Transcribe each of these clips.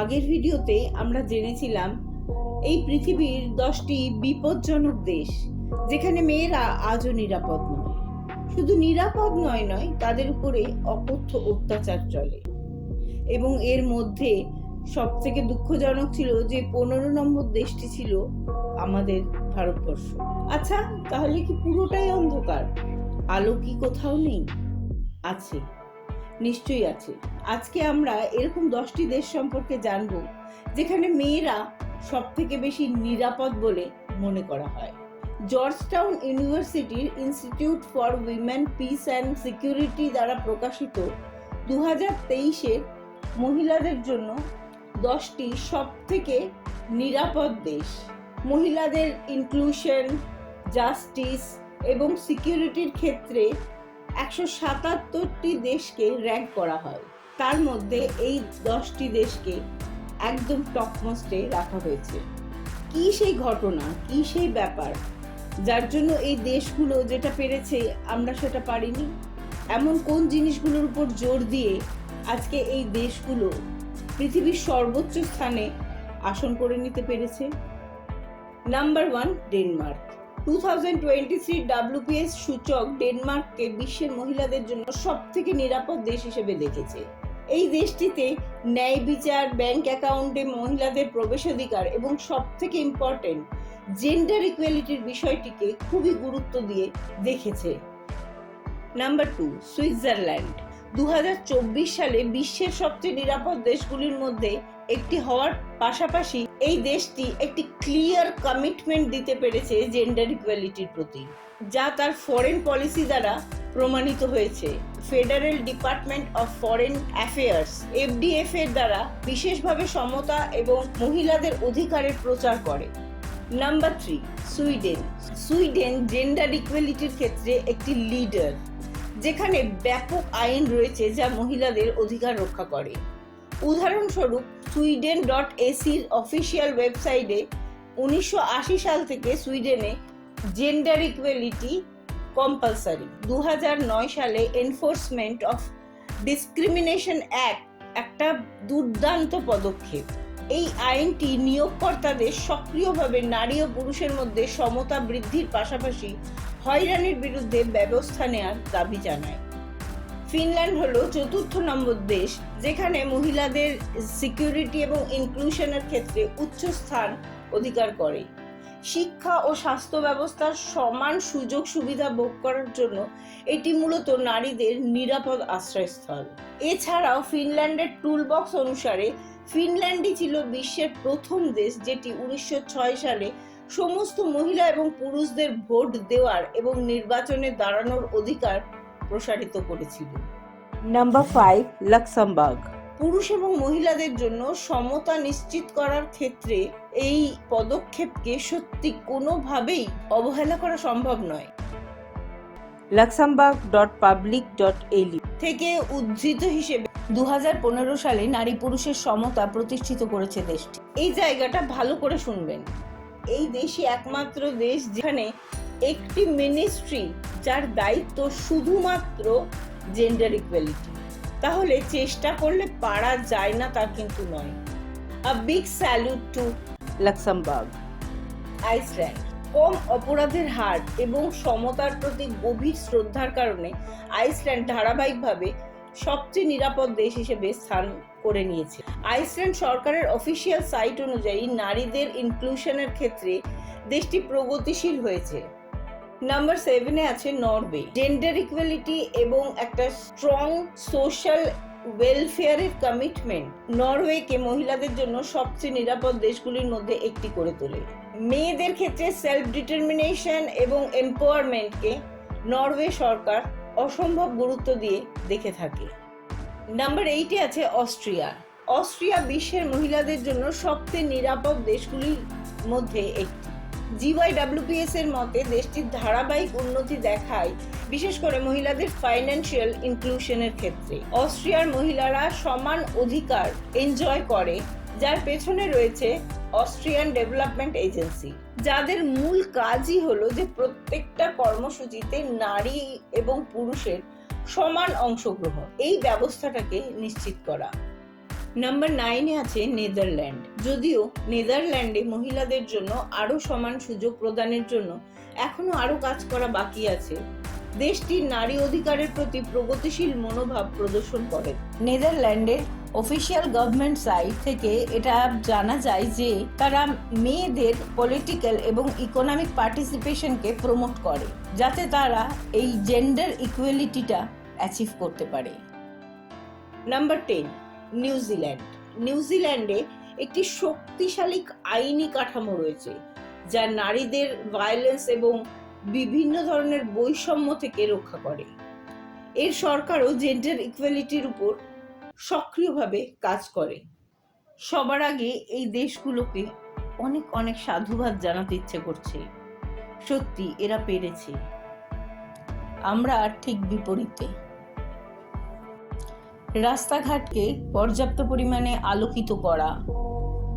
আগের ভিডিওতে আমরা জেনেছিলাম, এই পৃথিবীর দশটি বিপজ্জনক দেশ, যেখানে মেয়েরা আজও নিরাপদ নয়। শুধু নিরাপদ নয় নয়, তাদের উপরে অকথ্য অত্যাচার চলে। এবং এর মধ্যে সব থেকে দুঃখজনক ছিল যে পনেরো নম্বর দেশটি ছিল আমাদের ভারতবর্ষ। আচ্ছা তাহলে কি পুরোটাই অন্ধকার? আলো কি কোথাও নেই? আছে। নিশ্চয়ই আছে। আজকে আমরা এরকম দশটি দেশ সম্পর্কে জানব, যেখানে মেয়েরা সব থেকে বেশি নিরাপদ বলে মনে করা হয়। জর্জটাউন ইউনিভার্সিটির institute for women, peace and security দ্বারা প্রকাশিত দু হাজার তেইশের মহিলাদের জন্য দশটি সব থেকে নিরাপদ দেশ। মহিলাদের ইনক্লুশন জাস্টিস এবং সিকিউরিটির ক্ষেত্রে একশো সাতাত্তরটি দেশকে র্যাঙ্ক করা হয়। তার মধ্যে এই দশটি দেশকে একদম টপমোস্টে রাখা হয়েছে। কি সেই ঘটনা, কি সেই ব্যাপার, যার জন্য এই দেশগুলো যেটা পেরেছে আমরা সেটা পারিনি? এমন কোন জিনিসগুলোর উপর জোর দিয়ে আজকে এই দেশগুলো পৃথিবীর সর্বোচ্চ স্থানে আসন করে নিতে পেরেছে? Number one Denmark. টু সূচক ডেনমার্ককে বিশ্বের মহিলাদের জন্য নিরাপদ দেশ হিসেবে দেখেছে। এই দেশটিতে ন্যায় বিচার, ব্যাংক অ্যাকাউন্টে মহিলাদের প্রবেশাধিকার এবং ইম্পর্টেন্ট জেন্ডার ইকুয়ালিটির বিষয়টিকে খুবই গুরুত্ব দিয়ে দেখেছে। Number two Switzerland. দু হাজার চব্বিশ সালে বিশ্বের সবচেয়ে নিরাপদ দেশগুলির মধ্যে একটি হওয়ার পাশাপাশি এই দেশটি একটি ক্লিয়ার কমিটমেন্ট দিতে পেরেছে জেন্ডার ইকুয়ালিটির প্রতি, যা তার ফরেন পলিসি দ্বারা প্রমাণিত হয়েছে। Federal department of foreign affairs FDF এর দ্বারা বিশেষভাবে সমতা এবং মহিলাদের অধিকারের প্রচার করে। Number three Sweden Sweden gender ইকুয়ালিটির ক্ষেত্রে একটি লিডার যেখানে ব্যাপক আইন রয়েছে যা মহিলাদের অধিকার রক্ষা করে। উদাহরণস্বরূপ সুইডেন ডট এসির অফিসিয়াল ওয়েবসাইটে উনিশশো আশি সাল থেকে সুইডেনে জেন্ডার ইকুয়ালিটি কম্পালসারি দু হাজার নয় সালে এনফোর্সমেন্ট অফ ডিসক্রিমিনেশন অ্যাক্ট একটা দুর্দান্ত পদক্ষেপ। এই আইনটি নিয়োগকর্তাদের সক্রিয়ভাবে নারী ও পুরুষের মধ্যে সমতা বৃদ্ধির পাশাপাশি হয়রানির বিরুদ্ধে ব্যবস্থা নেওয়ার দাবি জানায়। ফিনল্যান্ড হলো চতুর্থ নম্বর দেশ, যেখানে মহিলাদের সিকিউরিটি এবং ইনক্লুশনের ক্ষেত্রে উচ্চ স্থান অধিকার করে। শিক্ষা ও স্বাস্থ্য ব্যবস্থার সমান সুযোগ সুবিধা ভোগ করার জন্য এটি মূলত নারীদের নিরাপদ আশ্রয়স্থল। এছাড়াও ফিনল্যান্ডের টুলবক্স অনুসারে ফিনল্যান্ডই ছিল বিশ্বের প্রথম দেশ যেটি উনিশশো ছয় সালে সমস্ত মহিলা এবং পুরুষদের ভোট দেওয়ার এবং নির্বাচনে দাঁড়ানোর অধিকার প্রসারিত করেছিল। নাম্বার ফাইভ লাক্সামবার্গ পুরুষ এবং মহিলাদের জন্য সমতা নিশ্চিত করার ক্ষেত্রে এই পদক্ষেপকে সত্যি কোনোভাবেই অবহেলা করা সম্ভব নয়। লাক্সামবার্গ ডট পাবলিক ডট এলি থেকে উদ্ধৃত হিসেবে দু হাজার পনেরো সালে নারী পুরুষের সমতা প্রতিষ্ঠিত করেছে দেশটি। এই জায়গাটা ভালো করে শুনবেন। এই দেশই একমাত্র দেশ যেখানে একটি মিনিস্ট্রি যার দায়িত্ব শুধুমাত্র জেন্ডার ইকুয়ালিটি তাহলে চেষ্টা করলে পারা যায় না তা কিন্তু নয়। A big salute to Luxembourg Iceland কম অপরাধের হার এবং সমতার প্রতি গভীর শ্রদ্ধার কারণে আইসল্যান্ড ধারাবাহিকভাবে সবচেয়ে নিরাপদ দেশ হিসেবে স্থান করে নিয়েছে। আইসল্যান্ড সরকারের অফিসিয়াল সাইট অনুযায়ী নারীদের ইনক্লুশনের ক্ষেত্রে দেশটি প্রগতিশীল হয়েছে। নাম্বার সেভেনে আছে নরওয়ে জেন্ডার ইকুয়ালিটি এবং একটা স্ট্রং সোশ্যাল ওয়েলফেয়ারের কমিটমেন্ট নরওয়েকে মহিলাদের জন্য সবচেয়ে নিরাপদ দেশগুলির মধ্যে একটি করে তোলে। মেয়েদের ক্ষেত্রে সেলফ ডিটারমিনেশন এবং এম্পাওয়ারমেন্টকে নরওয়ে সরকার অসম্ভব গুরুত্ব দিয়ে দেখে থাকে। নাম্বার এইটে আছে অস্ট্রিয়া অস্ট্রিয়া বিশ্বের মহিলাদের জন্য সবচেয়ে নিরাপদ দেশগুলির মধ্যে একটি। জিওয়াইডাব্লিউপিএস এর মতে দেশটির ধারাবাহিক উন্নতি দেখায়, বিশেষ করে মহিলাদের ফাইন্যান্সিয়াল ইনক্লুশনের ক্ষেত্রে। অস্ট্রিয়ার মহিলারা সমান অধিকার এনজয় করে, যার পেছনে রয়েছে অস্ট্রিয়ান ডেভেলপমেন্ট এজেন্সি। যাদের মূল কাজই হলো যে প্রত্যেকটা কর্মসূচিতে নারী এবং পুরুষের সমান অংশগ্রহণ। এই ব্যবস্থাটাকে নিশ্চিত করা। নাম্বার নাইনে আছে নেদারল্যান্ড যদিও নেদারল্যান্ডে মহিলাদের জন্য আরও সমান সুযোগ প্রদানের জন্য এখনও আরও কাজ করা বাকি আছে। দেশটির নারী অধিকারের প্রতি প্রগতিশীল মনোভাব প্রদর্শন করে। নেদারল্যান্ডের অফিসিয়াল গভর্নমেন্ট সাইট থেকে এটা জানা যায় যে তারা মেয়েদের পলিটিক্যাল এবং ইকোনমিক পার্টিসিপেশনকে প্রমোট করে, যাতে তারা এই জেন্ডার ইকুয়ালিটিটা অ্যাচিভ করতে পারে। নাম্বার টেন নিউজিল্যান্ড নিউজিল্যান্ডে একটি শক্তিশালী আইনি কাঠামো রয়েছে, যা নারীদের ভায়োলেন্স এবং বিভিন্ন ধরনের বৈষম্য থেকে রক্ষা করে। এর সরকারও জেন্ডার ইকুয়ালিটির উপর সক্রিয়ভাবে কাজ করে। সবার আগে এই দেশগুলোকে অনেক অনেক সাধুবাদ জানাতে ইচ্ছে করছে। সত্যি, এরা পেরেছে। আমরা ঠিক বিপরীতে। রাস্তাঘাটকে পর্যাপ্ত পরিমাণে আলোকিত করা,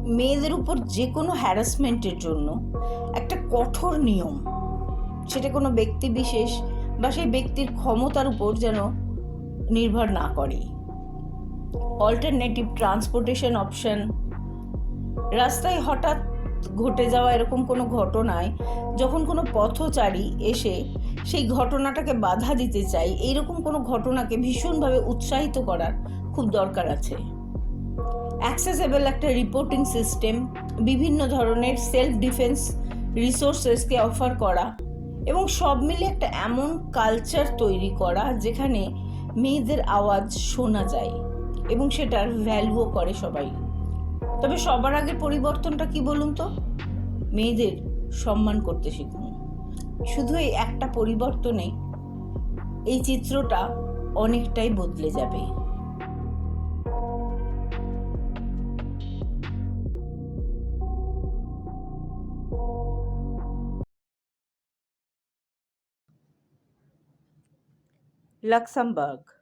মেয়েদের উপর যে কোনো হ্যারাসমেন্টের জন্য একটা কঠোর নিয়ম। সেটা কোনো ব্যক্তি বিশেষ বা সেই ব্যক্তির ক্ষমতার উপর যেন নির্ভর না করে। অল্টারনেটিভ ট্রান্সপোর্টেশন অপশন রাস্তায় হঠাৎ ঘটে যাওয়া এরকম কোনো ঘটনায় যখন কোনো পথচারী এসে সেই ঘটনাটাকে বাধা দিতে চাই এইরকম কোনো ঘটনাকে ভীষণভাবে উৎসাহিত করার খুব দরকার আছে। অ্যাক্সেসেবল একটা রিপোর্টিং সিস্টেম বিভিন্ন ধরনের সেলফ ডিফেন্স রিসোর্সেসকে অফার করা এবং সব মিলে একটা এমন কালচার তৈরি করা যেখানে মেয়েদের আওয়াজ শোনা যায় এবং সেটার ভ্যালুও করে সবাই। তবে সবার আগে পরিবর্তনটা কি বলুন তো? মেয়েদের সম্মান করতে শিখুন। শুধু এই একটা পরিবর্তনে এই চিত্রটা অনেকটাই বদলে যাবে। লাক্সামবার্গ